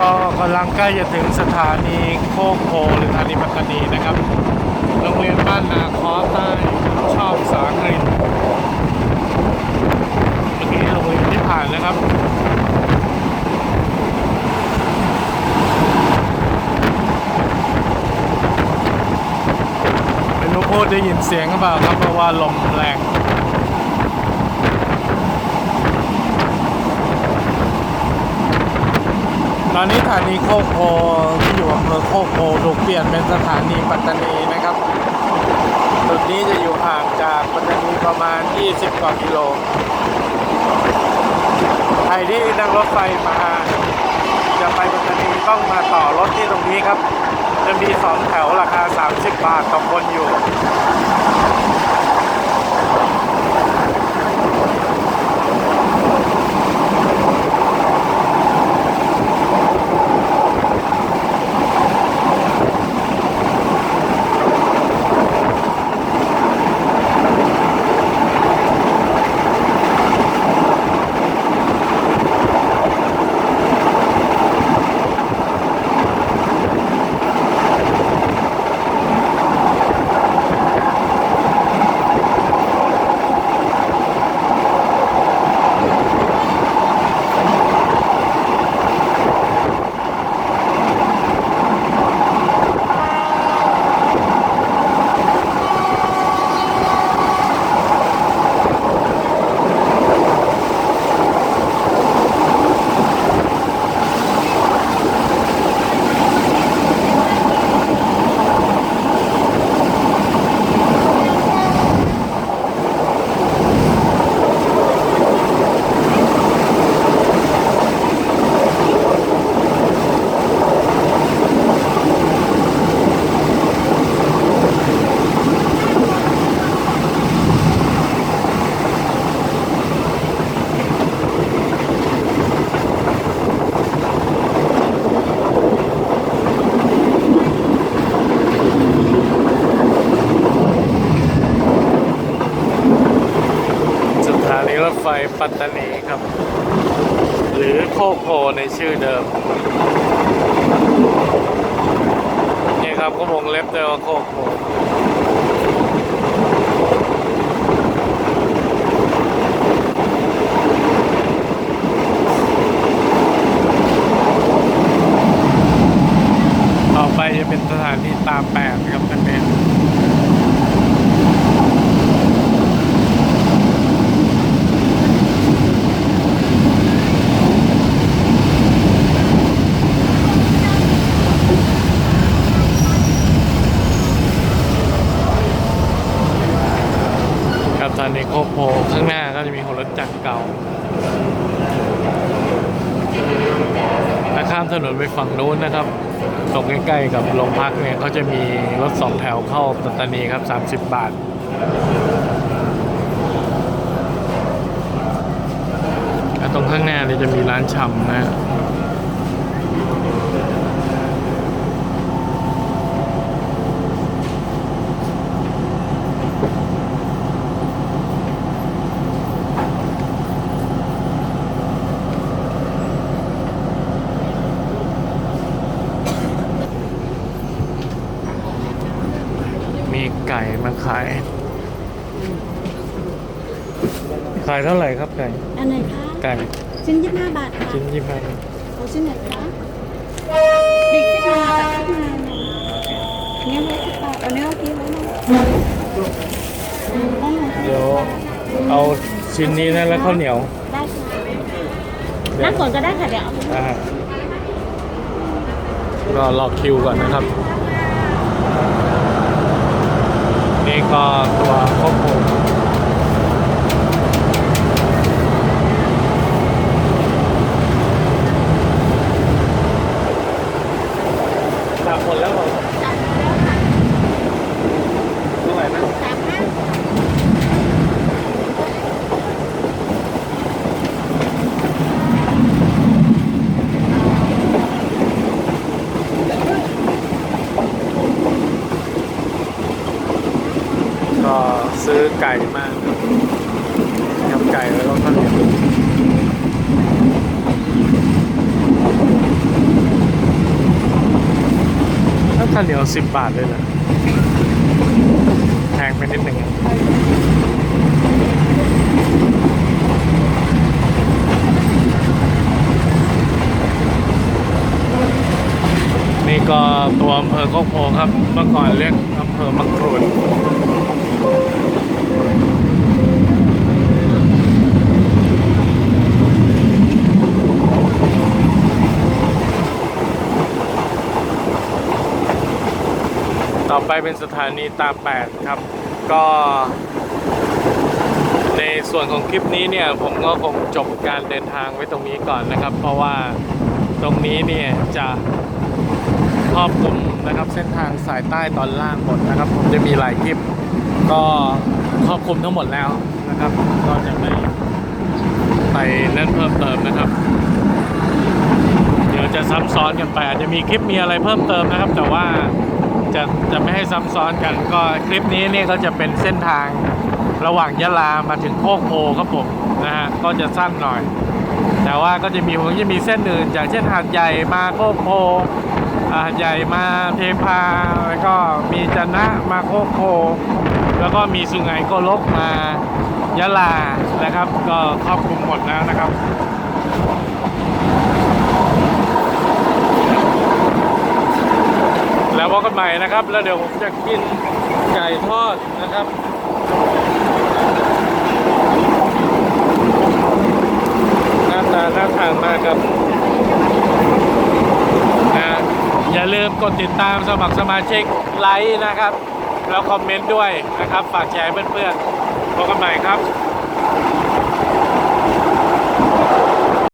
ก็กำลังใกล้จะถึงสถานีโคกโพหรือสถานีปัตตานีนะครับ โรงเรียนบ้านนาคอใต้ชอบสากรินเมื่อกี้โรงเรียนที่ผ่านนะครับไม่รู้พูดได้ยินเสียงหรือเปล่าครับเพราะว่าลมแรง อนนี้สถานีโคกโพที่อยู่อำเภอโคกโพถูกเปลี่ยนเป็นสถานีปัตตานีนะครับจุดนี้จะอยู่ห่างจากปัตตานีประมาณ 20 กว่ากิโลใครที่นั่งรถไฟมาจะไปปัตตานีต้องมาต่อรถที่ตรงนี้ครับ จะมีสองแถวราคา 30 บาทต่อคนอยู่ ส ถไฟปัตตานีครับ หรือโคกโพในชื่อเดิม นี่ครับก็วงเล็บด้วยว่าโคกโพต่อไปจะเป็นสถานีตาแปดครับท่านเอง ครับ ตอนนี้โคกโพข้างหน้าก็จะมีหัวรถจักรเก่าถ้าข้ามถนนไปฝั่งนู้นนะครับ ตรงใกล้ๆกับโรงพักเนี่ยเขาจะมีรถสองแถวเข้าปัตตานีครับ 30 บาทตรงข้างหน้าเนี่ยจะมีร้านชำนะฮะ มีไก่มา ขาย ขายเท่าไหร่ครับไก่อันไหนคะไก่ชิ้นยี่สิบห้าบาทค่ะชิ้นยี่สิบห้าเอาชิ้นไหนคะบิ๊กสิบห้าบาทสิบห้าเนื้อไว้สิบบาทเอาเนื้อเอากี่ไว้หน่อยได้ไหมเดี๋ยวเอาชิ้นนี้นะแล้วข้าวเหนียว ได้ค่ะนั่งก่อนก็ได้ค่ะเดี๋ยวเอาไปอ่าก็รอคิวก่อนนะครับ นี้ก็ตัวควบคุม ซื้อไก่มาทำไก่แล้วเราทำอย่างอื่นถ้าข้าวเหนียวสิบบาทเลยนะแพงไปนิดหนึ่งนี่ก็ตัวอำเภอโคกโพครับ เมื่อก่อนเรียกอำเภอมังกรุน อไปเป็นสถานีตาแปดครับ ก็ ในส่วนของคลิปนี้เนี่ยผมก็คงจบการเดินทางไว้ตรงนี้ก่อนนะครับ เพราะว่าตรงนี้เนี่ยจะครอบคลุมนะครับเส้นทางสายใต้ตอนล่างหมดนะครับ ผมจะมีหลายคลิป ก็ครอบคลุมทั้งหมดแล้วนะครับ ก็จะไม่ไปนั่นเพิ่มเติมนะครับ เดี๋ยวจะซ้ำซ้อนกันไปอาจจะมีคลิปมีอะไรเพิ่มเติมนะครับ แต่ว่า จะจะไม่ให้ซ้ำซ้อนกัน ก็คลิปนี้เนี่ยก็จะเป็นเส้นทางระหว่างยะลามาถึงโคกโพครับผมนะฮะก็จะสั้นหน่อย แต่ว่าก็จะมีผมจะมีเส้นอื่นอย่างเช่นหาดใหญ่มาโคกโพหาดใหญ่มาเทพาแล้วก็มีจันนะมาโคกโพแล้วก็มีสุไหงโกลกมายะลานะครับ ก็ครอบคลุมหมดแล้วนะครับ แล้วพบ กันใหม่นะครับ แล้วเดี๋ยวผมจะกินไก่ทอดนะครับหน้าตาน่าทานมากครับนะอย่าลืมกดติดตามสมัครสมาชิกไลค์นะครับ แล้วคอมเมนต์ด้วยนะครับ ฝากแชร์เพื่อนๆพบกันใหม่ครับ